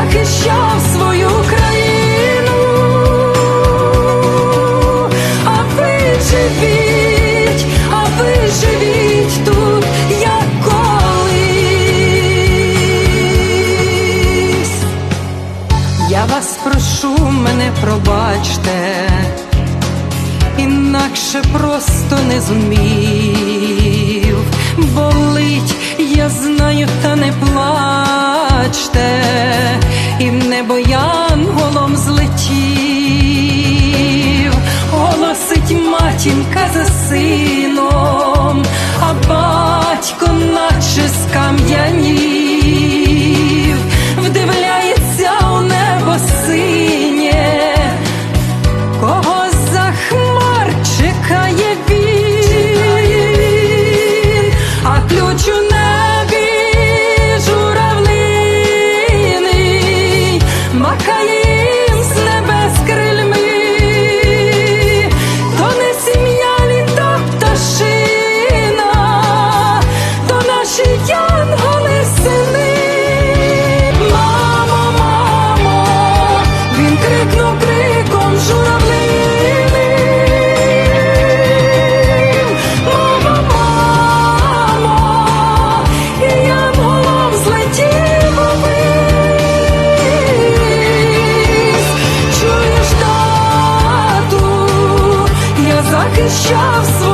Захищав свою країну, а ви живіть, а ви живіть тут, як колись. Я вас прошу, мене пробачте, інакше просто не зумів. Болить, крикнув криком журавлиним. Мамо, і я мов злетів. Чуєш, тату, я захищав свою.